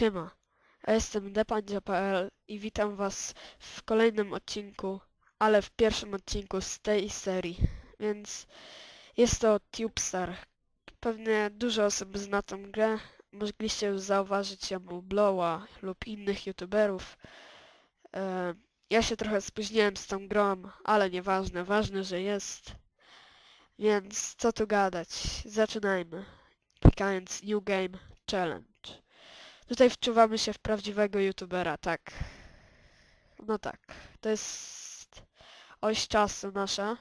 Siema, ja jestem depandzio.pl i witam was w kolejnym odcinku, ale w pierwszym odcinku z tej serii, więc jest to TubeStar. Pewnie dużo osób zna tą grę, mogliście już zauważyć ją u Blowa lub innych youtuberów. E, ja się trochę spóźniłem z tą grą, ale nieważne, ważne, że jest. Więc co tu gadać, zaczynajmy, klikając New Game Challenge. Tutaj wczuwamy się w prawdziwego youtubera, tak. No tak, to jest oś czasu nasza.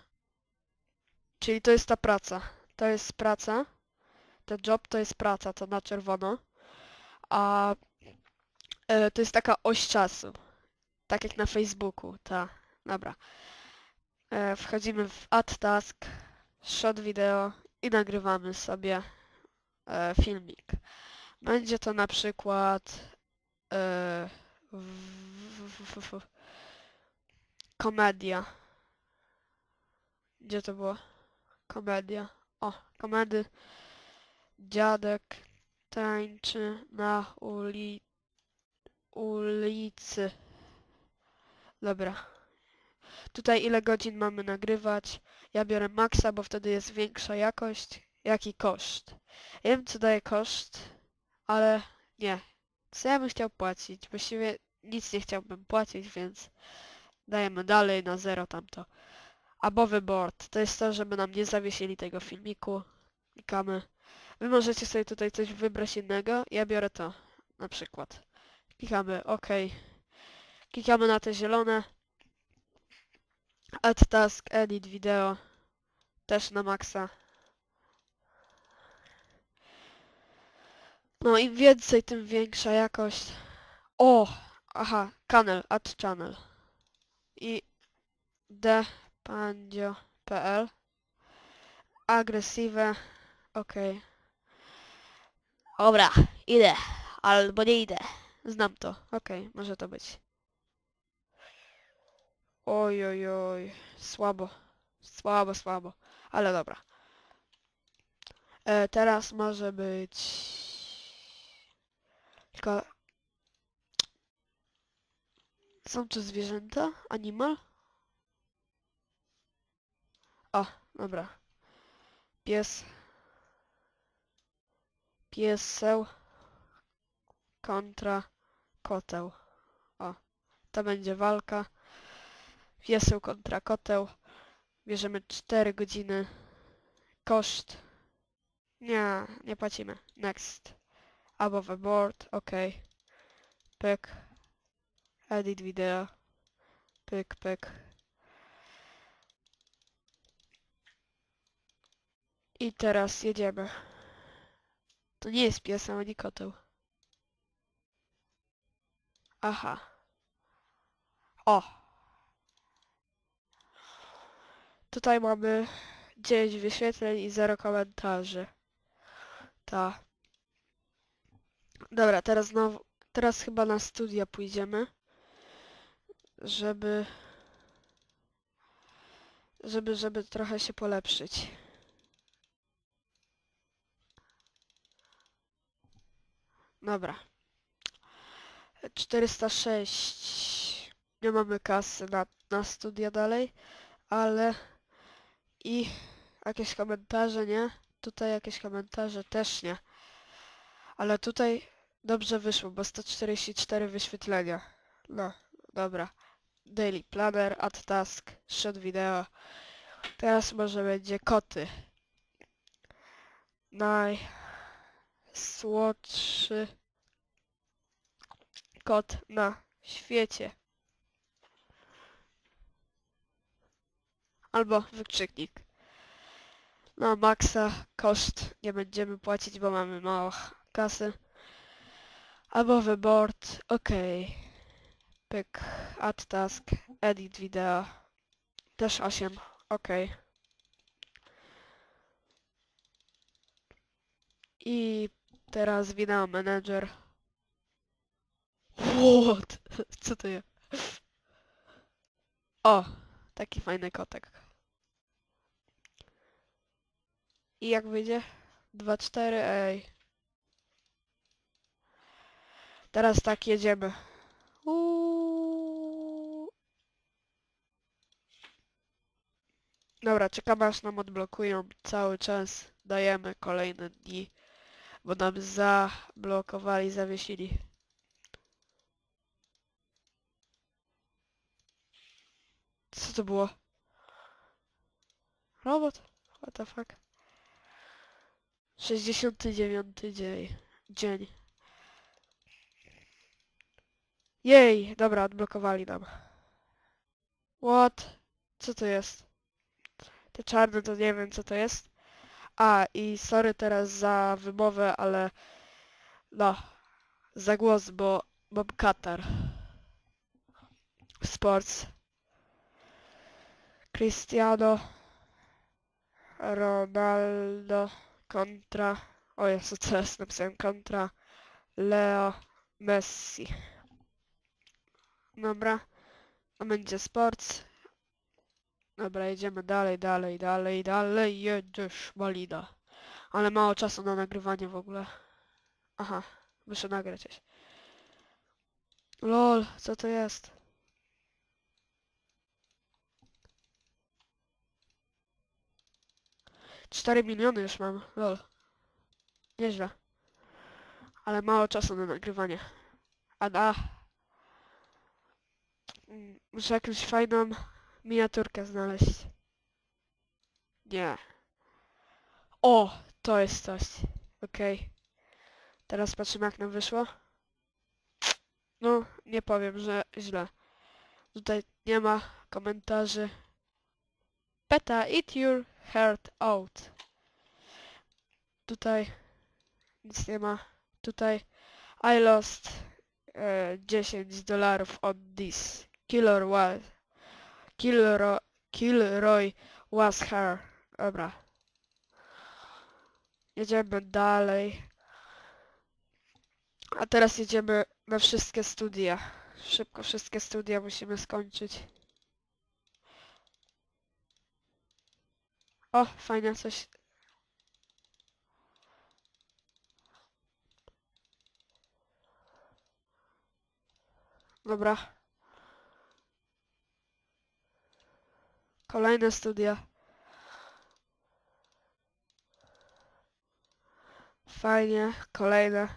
Czyli to jest ta praca. To jest praca. Ten job to jest praca, to na czerwono. A e, to jest taka oś czasu. Tak jak na Facebooku, ta. Dobra. E, wchodzimy w Add Task, Shot Video i nagrywamy sobie e, filmik. Będzie to na przykład e, w, w, w, komedia. Gdzie to było? Komedia. O, komedy. Dziadek tańczy na uli, ulicy. Dobra. Tutaj ile godzin mamy nagrywać? Ja biorę maksa, bo wtedy jest większa jakość. Jaki koszt? Ja wiem co daje koszt, ale nie. Co ja bym chciał płacić? Właściwie nic nie chciałbym płacić, więc dajemy dalej na zero tamto. Abowy board. To jest to, żeby nam nie zawiesili tego filmiku. Klikamy. Wy możecie sobie tutaj coś wybrać innego. Ja biorę to. Na przykład. Klikamy OK. Klikamy na te zielone. Add task, edit video. Też na maksa. No im więcej, tym większa jakość. O! Aha, channel, add channel. I depandio.pl Agresywe. Okej. Dobra, idę. Albo nie idę. Znam to. Okej, może to być. Oj, oj, oj. Słabo. Słabo, słabo. Ale dobra. E, teraz może być... Są tu zwierzęta? Animal? O, dobra. Pies. Pieseł. Kontra koteł. O, to będzie walka. Pieseł kontra koteł. Bierzemy 4 godziny. Koszt. Nie, nie płacimy. Next. Above board, ok. Pyk. Edit video. Pyk, pyk. I teraz jedziemy. To nie jest pies, ani koteł. Aha. O! Tutaj mamy 9 wyświetleń i 0 komentarzy. Ta. Dobra, teraz teraz chyba na studia pójdziemy, żeby, żeby, żeby trochę się polepszyć. Dobra. 406. Nie mamy kasy na, na studia dalej, ale i jakieś komentarze, nie? Tutaj jakieś komentarze też nie. Ale tutaj dobrze wyszło, bo 144 wyświetlenia. No, dobra. Daily Planner, Add Task, Shot Video. Teraz może będzie koty. Najsłodszy kot na świecie. Albo wykrzyknik. Na maksa koszt nie będziemy płacić, bo mamy mało kasy. Albo wyboard, ok. Pyk, add task, edit video. Też 8, ok. I teraz wideo manager. What? Co to jest? O, taki fajny kotek. I jak wyjdzie? 2-4, ej. Teraz tak jedziemy. Dobra, czekamy aż nam odblokują cały czas. Dajemy kolejne dni, bo nam zablokowali, zawiesili. Co to było? Robot? What the fuck? 69 dzień. dzień. Jej, dobra, odblokowali nam. What? Co to jest? Te czarne to nie wiem co to jest. A, i sorry teraz za wymowę, ale no, za głos, bo mam katar. Sports. Cristiano Ronaldo kontra... O Jezu, jest napisałem? Kontra Leo Messi. Dobra. A będzie sports. Dobra, jedziemy dalej, dalej, dalej, dalej, jedziesz, malina. Ale mało czasu na nagrywanie w ogóle. Aha, muszę nagrać coś. LOL, co to jest? Cztery miliony już mam, lol. Nieźle. Ale mało czasu na nagrywanie. A da. Mm, Muszę jakąś fajną miniaturkę znaleźć. Nie. O! To jest coś. Okej. Teraz patrzymy jak nam wyszło. No, nie powiem, że źle. Tutaj nie ma komentarzy. Beta, eat your heart out. Tutaj nic nie ma. Tutaj I lost e, 10 dolarów on this. Killer was Kilro, Kilroy was her. Dobra. Jedziemy dalej. A teraz jedziemy na wszystkie studia. Szybko wszystkie studia musimy skończyć. O, fajnie coś. Dobra. Kolejne studia. Fajnie, kolejne.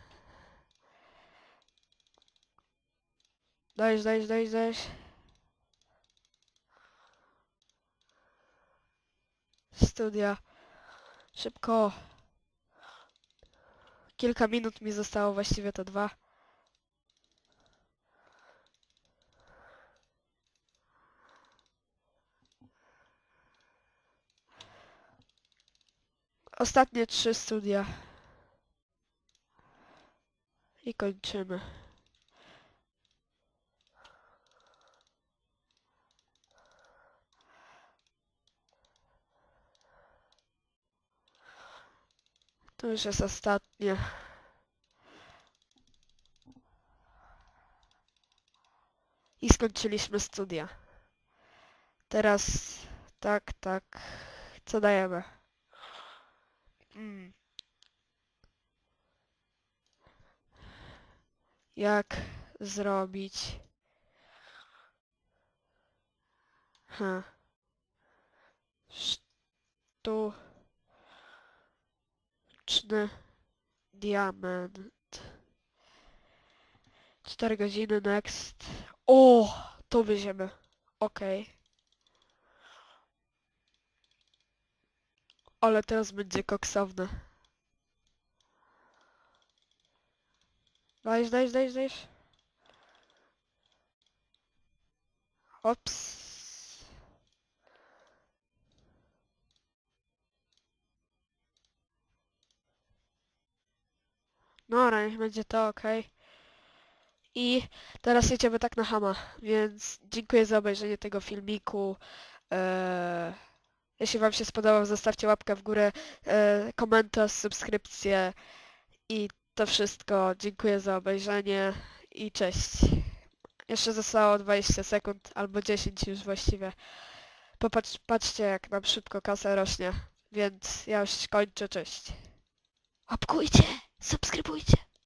Dajesz, dajesz, dajesz, dajesz. Studia. Szybko. Kilka minut mi zostało, właściwie to dwa. Ostatnie trzy studia. I kończymy. To już jest ostatnie. I skończyliśmy studia. Teraz tak, tak. Co dajemy? Mm. Jak zrobić... Ha. Sztuczny diament. 4 godziny next. O! To weźmiemy. Okej. Ale teraz będzie koksowne. Dajesz, dajesz, dajesz, dajesz. Ops. Dobra, niech będzie to, okej. I teraz jedziemy tak na hama, więc dziękuję za obejrzenie tego filmiku. Eee, jeśli wam się spodobał, zostawcie łapkę w górę, e, komentarz, subskrypcję i to wszystko. Dziękuję za obejrzenie i cześć. Jeszcze zostało 20 sekund, albo 10 już właściwie. Popatrz, patrzcie jak nam szybko kasa rośnie, więc ja już kończę, cześć. Łapkujcie, subskrybujcie.